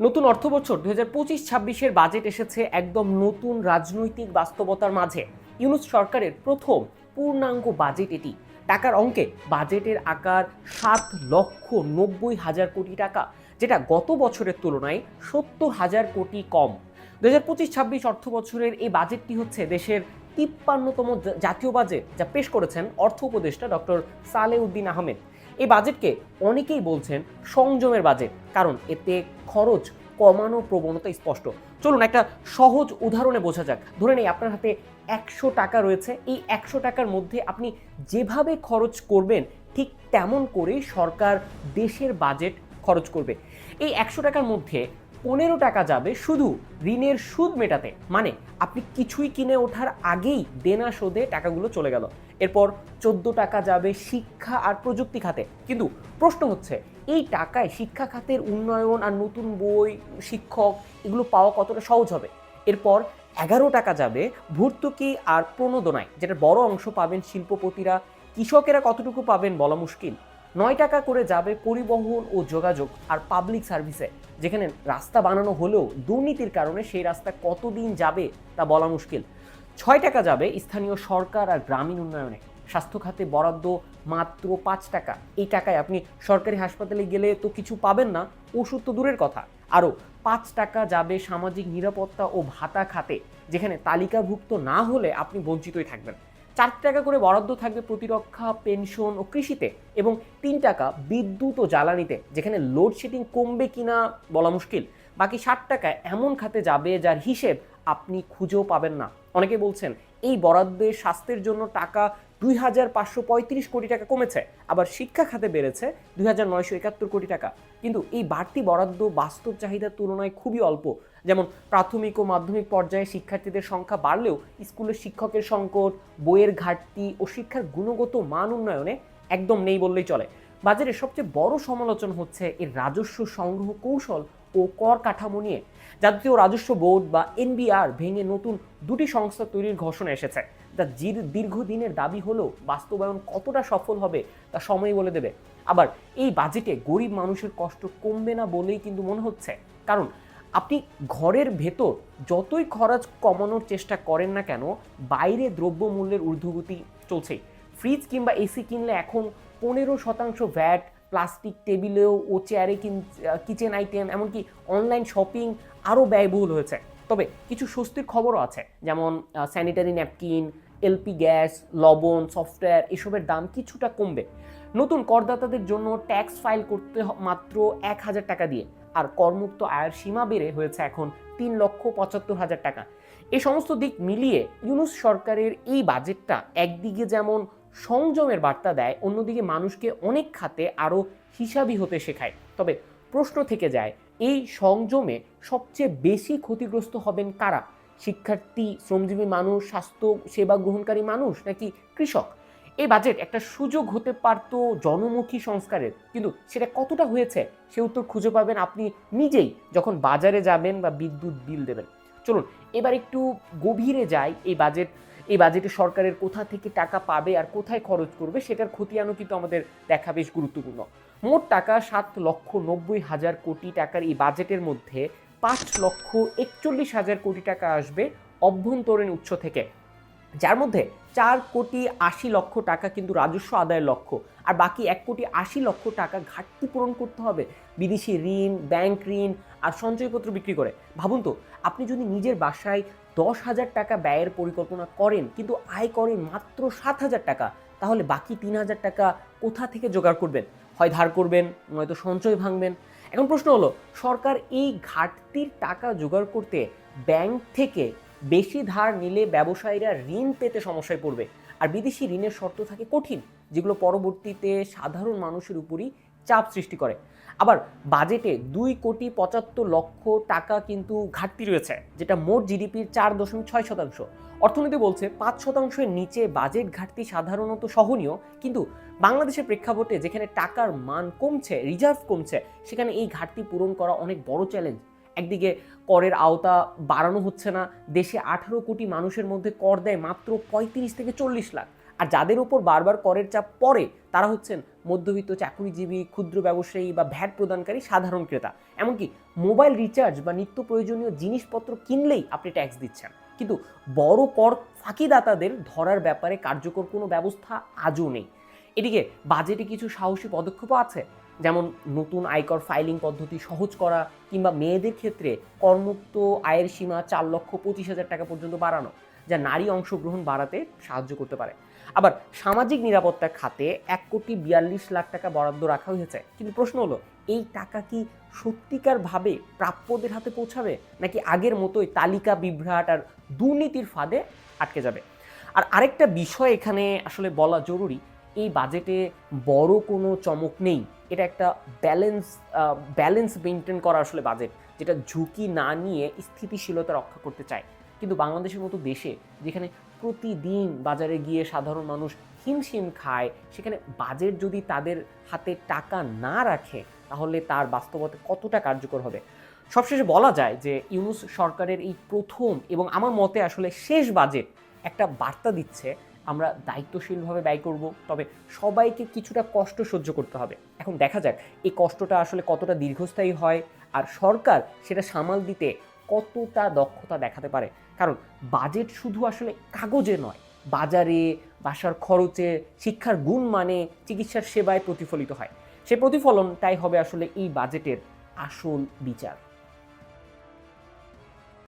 নতুন অর্থ বছর দু হাজার পঁচিশ, ছাব্বিশের বাজেট এসেছে একদম নতুন রাজনৈতিক বাস্তবতার মাঝে। ইউনুস সরকারের প্রথম পূর্ণাঙ্গ বাজেট এটি। টাকার অঙ্কে বাজেটের আকার সাত লক্ষ নব্বই হাজার কোটি টাকা, যেটা গত বছরের তুলনায় সত্তর হাজার কোটি কম। দু হাজার পঁচিশ, ছাব্বিশ অর্থ বছরের এই বাজেটটি হচ্ছে দেশের তিপ্পান্নতম জাতীয় বাজেট যা পেশ করেছেন অর্থ উপদেষ্টা ডক্টর সালে উদ্দিন আহমেদ। এই বাজেটকে অনেকেই বলছেন সংযমের বাজেট, কারণ এতে খরচ কমানো প্রবণতা স্পষ্ট। চলুন একটা সহজ উদাহরণে বোঝা যাক। ধরে নেই আপনার হাতে একশো টাকা রয়েছে, এই একশো টাকার মধ্যে আপনি যেভাবে খরচ করবেন, ঠিক তেমন করেই সরকার দেশের বাজেট খরচ করবে। এই একশো টাকার মধ্যে পনেরো টাকা যাবে শুধু ঋণের সুদ মেটাতে। মানে আপনি কিছুই কিনে ওঠার আগেই দেনা শোধে টাকাগুলো চলে গেল। এরপর চোদ্দ টাকা যাবে শিক্ষা আর প্রযুক্তি খাতে। কিন্তু প্রশ্ন হচ্ছে, এই টাকায় শিক্ষা খাতের উন্নয়ন আর নতুন বই, শিক্ষক, এগুলো পাওয়া কতটা সহজ হবে? এরপর এগারো টাকা যাবে ভর্তুকি আর প্রণোদনায়, যেটা বড় অংশ পাবেন শিল্পপতিরা। কৃষকেরা কতটুকু পাবেন বলা মুশকিল। নয় টাকা করে যাবে পরিবহন ও যোগাযোগ আর পাবলিক সার্ভিসে যেখানে রাস্তা বানানো হলেও দুর্নীতির কারণে সেই রাস্তা কতদিন যাবে তা বলা মুশকিল। ছয় টাকা যাবে স্থানীয় সরকার আর গ্রামীণ উন্নয়নে। স্বাস্থ্য খাতে বরাদ্দ মাত্র পাঁচ টাকা। এই টাকায় আপনি সরকারি হাসপাতালে গেলে তো কিছু পাবেন না, ওষুধ তো দূরের কথা। আরও পাঁচ টাকা যাবে সামাজিক নিরাপত্তা ও ভাতা খাতে, যেখানে তালিকাভুক্ত না হলে আপনি বঞ্চিতই থাকবেন। চার টাকা করে বরাদ্দ থাকবে প্রতিরক্ষা, পেনশন ও কৃষিতে এবং তিন টাকা বিদ্যুৎ ও জ্বালানিতে, যেখানে লোডশেডিং কমবে কিনা বলা মুশকিল। বাকি ষাট টাকা এমন খাতে যাবে যার হিসেব আপনি খুঁজেও পাবেন না। অনেকে বলছেন, এই বরাদ্দে স্বাস্থ্যের জন্য টাকা দুই হাজার পাঁচশো পঁয়ত্রিশ কোটি টাকা কমেছে, আবার শিক্ষা খাতে বেড়েছে দুই হাজার নয়শো একাত্তর কোটি টাকা। কিন্তু এই বাড়তি বরাদ্দ বাস্তব চাহিদার তুলনায় খুবই অল্প। যেমন প্রাথমিক ও মাধ্যমিক পর্যায়ে শিক্ষার্থীদের সংখ্যা বাড়লেও স্কুলের শিক্ষকের সংকট, বইয়ের ঘাটতি ও শিক্ষার গুণগত মান উন্নয়নে একদম নেই বললেই চলে। বাজারে সবচেয়ে বড় সমালোচনা হচ্ছে এর রাজস্ব সংগ্রহ কৌশল ও কর কাঠামো নিয়ে। জাতীয় রাজস্ব বোর্ড বা এনবিআর ভেঙে নতুন দুটি সংস্থা তৈরির ঘোষণা এসেছে। যা জির দীর্ঘদিনের দাবি হলেও বাস্তবায়ন কতটা সফল হবে তা সময় বলে দেবে। আবার এই বাজেটে গরিব মানুষের কষ্ট কমবে না বলেই কিন্তু মনে হচ্ছে। কারণ আপনি ঘরের ভেতর যতই খরচ কমানোর চেষ্টা করেন না কেন, বাইরে দ্রব্যমূল্যের ঊর্ধ্বগতি চলছেই ফ্রিজ কিংবা এসি কিনলে এখন পনেরো শতাংশ ভ্যাট, প্লাস্টিক টেবিলেও ও চেয়ারে কিচেন আইটেম, এমনকি অনলাইন শপিং আরও ব্যয়বহুল হয়েছে। তবে কিছু স্বস্তির খবরও আছে, যেমন স্যানিটারি ন্যাপকিন এলপি গ্যাস, লবণ, সফটওয়্যার, এসবের দাম কিছুটা কমবে। নতুন করদাতাদের জন্য ট্যাক্স ফাইল করতে মাত্র এক হাজার টাকা দিয়ে। আর করমুক্ত আয়ের সীমা বেড়ে হয়েছে এখন তিন লক্ষ পঁচাত্তর হাজার টাকা। এ সমস্ত দিক মিলিয়ে ইউনুস সরকারের এই বাজেটটা একদিকে যেমন সংযমের বার্তা দেয়, অন্যদিকে মানুষকে অনেক খাতে আরও হিসাবি হতে শেখায়। তবে প্রশ্ন থেকে যায়, এই সংযমে সবচেয়ে বেশি ক্ষতিগ্রস্ত হবেন কারা? শিক্ষার্থী, শ্রমজীবী মানুষ, স্বাস্থ্য, সেবা গ্রহণকারী মানুষ নাকি কৃষক? এই বাজেট একটা সুযোগ হতে পারত জনমুখী সংস্কারের। কিন্তু সেটা কতটা হয়েছে, সে উত্তর খুঁজে পাবেন আপনি নিজেই যখন বাজারে যাবেন বা বিদ্যুৎ বিল দেবেন। চলুন, এবার একটু গভীরে যাই, এই বাজেট এই বাজেটে সরকারের কোথা থেকে টাকা পাবে আর কোথায় খরচ করবে সেটার খতিয়ানও কিন্তু আমাদের দেখা বেশ গুরুত্বপূর্ণ। মোট টাকা সাত লক্ষ নব্বই হাজার কোটি টাকার এই বাজেটের মধ্যে পাঁচ লক্ষ একচল্লিশ হাজার কোটি টাকা আসবে অভ্যন্তরীণ উৎস থেকে। যার মধ্যে চার কোটি আশি লক্ষ টাকা কিন্তু রাজস্ব আদায়ের লক্ষ্য, আর বাকি এক কোটি আশি লক্ষ টাকা ঘাটতি পূরণ করতে হবে বিদেশি ঋণ, ব্যাংক ঋণ আর সঞ্চয়পত্র বিক্রি করে। ভাবুন তো, আপনি যদি নিজের বাসায় দশ হাজার টাকা ব্যয়ের পরিকল্পনা করেন, কিন্তু আয় করেন মাত্র সাত হাজার টাকা, তাহলে বাকি তিন হাজার টাকা কোথা থেকে জোগাড় করবেন? হয় ধার করবেন, নয়তো সঞ্চয় ভাঙবেন? এখন প্রশ্ন হলো, সরকার এই ঘাটতির টাকা জোগাড় করতে ব্যাংক থেকে বেশি ধার নিলে ব্যবসায়ীরা ঋণ পেতে সমস্যায় পড়বে। আর বিদেশি ঋণের শর্ত থাকে কঠিন, যেগুলো পরবর্তীতে সাধারণ মানুষের উপরই চাপ সৃষ্টি করে। আবার বাজেটে দুই কোটি পঁচাত্তর লক্ষ টাকা কিন্তু ঘাটতি রয়েছে, যেটা মোট জিডিপির চার দশমিক ছয় শতাংশ। অর্থনীতি বলছে পাঁচ শতাংশের নিচে বাজেট ঘাটতি সাধারণত সহনীয়, কিন্তু বাংলাদেশের প্রেক্ষাপটে যেখানে টাকার মান কমছে, রিজার্ভ কমছে, সেখানে এই ঘাটতি পূরণ করা অনেক বড় চ্যালেঞ্জ। একদিকে করের আওতা বাড়ানো হচ্ছে না, দেশে আঠারো কোটি মানুষের মধ্যে কর দেয় মাত্র পঁয়ত্রিশ থেকে চল্লিশ লাখ। আর যাদের উপর বারবার করের চাপ পড়ে, তারা হচ্ছেন মধ্যবিত্ত, চাকুরিজীবী, ক্ষুদ্র ব্যবসায়ী বা ভ্যাট প্রদানকারী সাধারণ ক্রেতা। এমনকি মোবাইল রিচার্জ বা নিত্য প্রয়োজনীয় জিনিসপত্র কিনলেই আপনি ট্যাক্স দিচ্ছেন। কিন্তু বড় কর ফাঁকিদাতাদের ধরার ব্যাপারে কার্যকর কোনো ব্যবস্থা আজও নেই। এদিকে বাজেটে কিছু সাহসী পদক্ষেপও আছে। যেমন নতুন আয়কর ফাইলিং পদ্ধতি সহজ করা কিংবা মেয়েদের ক্ষেত্রে করমুক্ত আয়ের সীমা চার লক্ষ পঁচিশ হাজার টাকা পর্যন্ত বাড়ানো, যা নারী অংশগ্রহণ বাড়াতে সাহায্য করতে পারে। আবার সামাজিক নিরাপত্তা খাতে এক কোটি বিয়াল্লিশ লাখ টাকা বরাদ্দ রাখা হয়েছে। কিন্তু প্রশ্ন হলো, এই টাকা কি সত্যিকারভাবে প্রাপ্যদের হাতে পৌঁছাবে, নাকি আগের মতোই তালিকা বিভ্রাট আর দুর্নীতির ফাঁদে আটকে যাবে? আর আরেকটা বিষয় এখানে আসলে বলা জরুরি এই বাজেটে বড় কোনো চমক নেই। এটা একটা ব্যালেন্স ব্যালেন্স মেনটেন করা আসলে বাজেট যেটা ঝুঁকি না নিয়ে স্থিতিশীলতা রক্ষা করতে চায়। কিন্তু বাংলাদেশের মতো দেশে, যেখানে প্রতিদিন বাজারে গিয়ে সাধারণ মানুষ হিমশিম খায়, সেখানে বাজেট যদি তাদের হাতে টাকা না রাখে, তাহলে তার বাস্তবতা কতটা কার্যকর হবে? সবশেষে বলা যায় যে ইউনুস সরকারের এই প্রথম এবং আমার মতে আসলে শেষ বাজেট একটা বার্তা দিচ্ছে আমরা দায়িত্বশীলভাবে ব্যয় করব, তবে সবাইকে কিছুটা কষ্ট সহ্য করতে হবে। এখন দেখা যাক, এই কষ্টটা আসলে কতটা দীর্ঘস্থায়ী হয় আর সরকার সেটা সামাল দিতে কতটা দক্ষতা দেখাতে পারে। কারণ বাজেট শুধু আসলে কাগজে নয়, বাজারে, বাসার খরচে, শিক্ষার গুণ মানে চিকিৎসার সেবায় প্রতিফলিত হয়। সে প্রতিফলনটাই হবে আসলে এই বাজেটের আসল বিচার।